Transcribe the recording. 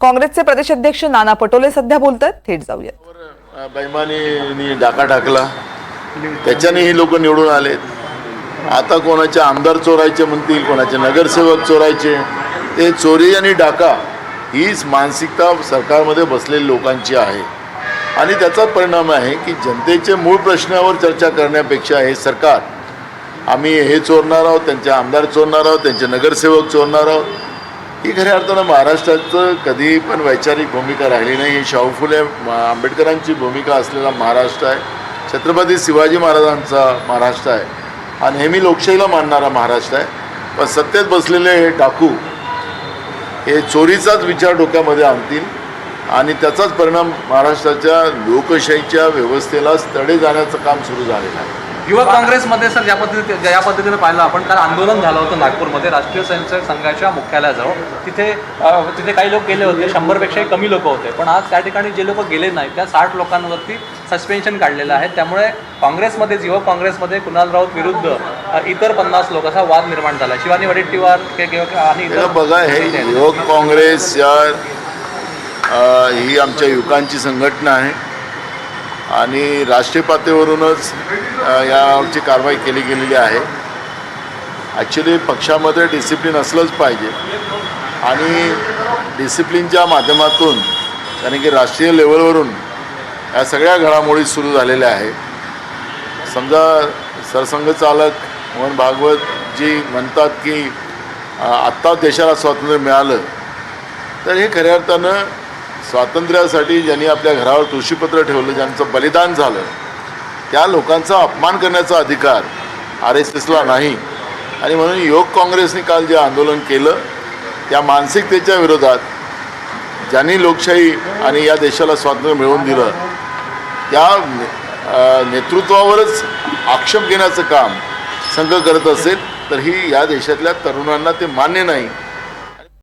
काँग्रेसचे प्रदेशाध्यक्ष नाना पटोले सध्या बोलत आहेत थेट जाऊयात. बैमानी डाका टाकला. त्याच्याने ही लोक निवडून आलेत. आता कोणाचे आमदार चोरायचे म्हणतील कोणाचे नगरसेवक चोरायचे ते चोरी आणि डाका हीच मानसिकता सरकारमध्ये बसलेल्या लोकांची आहे. आणि त्याचा परिणाम आहे की जनतेचे मूळ प्रश्नावर चर्चा करण्यापेक्षा हे सरकार आम्ही हे चोरणार आहोत त्यांचे आमदार चोरणार आहोत त्यांचे नगरसेवक चोरणार आहोत ही खऱ्या अर्थानं महाराष्ट्राचं कधी पण वैचारिक भूमिका राहिली नाही. ही शाहू फुले आंबेडकरांची भूमिका असलेला महाराष्ट्र आहे. छत्रपती शिवाजी महाराजांचा महाराष्ट्र आहे. हा नेहमी लोकशाहीला मानणारा महाराष्ट्र आहे. पण सत्तेत बसलेले हे डाकू हे चोरीचाच विचार डोक्यामध्ये आणतील आणि त्याचाच परिणाम महाराष्ट्राच्या लोकशाहीच्या व्यवस्थेला तडे जाण्याचं काम सुरू झालेलं आहे. युवक काँग्रेसमध्ये सर ज्या पद्धती ज्या पद्धतीने पाहिलं आपण काल आंदोलन झालं होतं नागपूरमध्ये राष्ट्रीय स्वयंसेवक संघाच्या मुख्यालयाजवळ. तिथे तिथे काही लोक गेले होते शंभरपेक्षाही कमी लोक होते. पण आज त्या ठिकाणी जे लोक गेले नाहीत त्या साठ लोकांवरती सस्पेन्शन काढलेलं आहे. त्यामुळे काँग्रेसमध्ये युवक काँग्रेसमध्ये कुणाल राऊत विरुद्ध इतर पन्नास लोक असा वाद निर्माण झाला. शिवानी वडेट्टीवार आणि बघा हे युवक काँग्रेस या ही आमच्या युवकांची संघटना आहे. आणि राष्ट्रीय पातळीवरूनच यावरची याची कारवाई केली गेलेली आहे. ॲक्च्युली पक्षामध्ये डिसिप्लिन असलंच पाहिजे. आणि डिसिप्लिनच्या माध्यमातून कारण की राष्ट्रीय लेवलवरून या सगळ्या घडामोडी सुरू झालेल्या आहेत. समजा सरसंघचालक मोहन भागवत जी म्हणतात की आत्ताच आत्ता देशाला स्वातंत्र्य मिळालं. तर हे खऱ्या अर्थानं स्वातंत्र्यासाठी ज्यांनी आपल्या घरावर तुळशीपत्र ठेवलं ज्यांचं बलिदान झालं त्या लोकांचा अपमान करण्याचा अधिकार आर एस एसला नाही. आणि म्हणून योग काँग्रेसने काल जे आंदोलन केलं त्या मानसिकतेच्या विरोधात ज्यांनी लोकशाही आणि या देशाला स्वातंत्र्य मिळवून दिलं त्या नेतृत्वावरच आक्षेप घेण्याचं काम संघ करत असेल तर ही या देशातल्या तरुणांना ते मान्य नाही.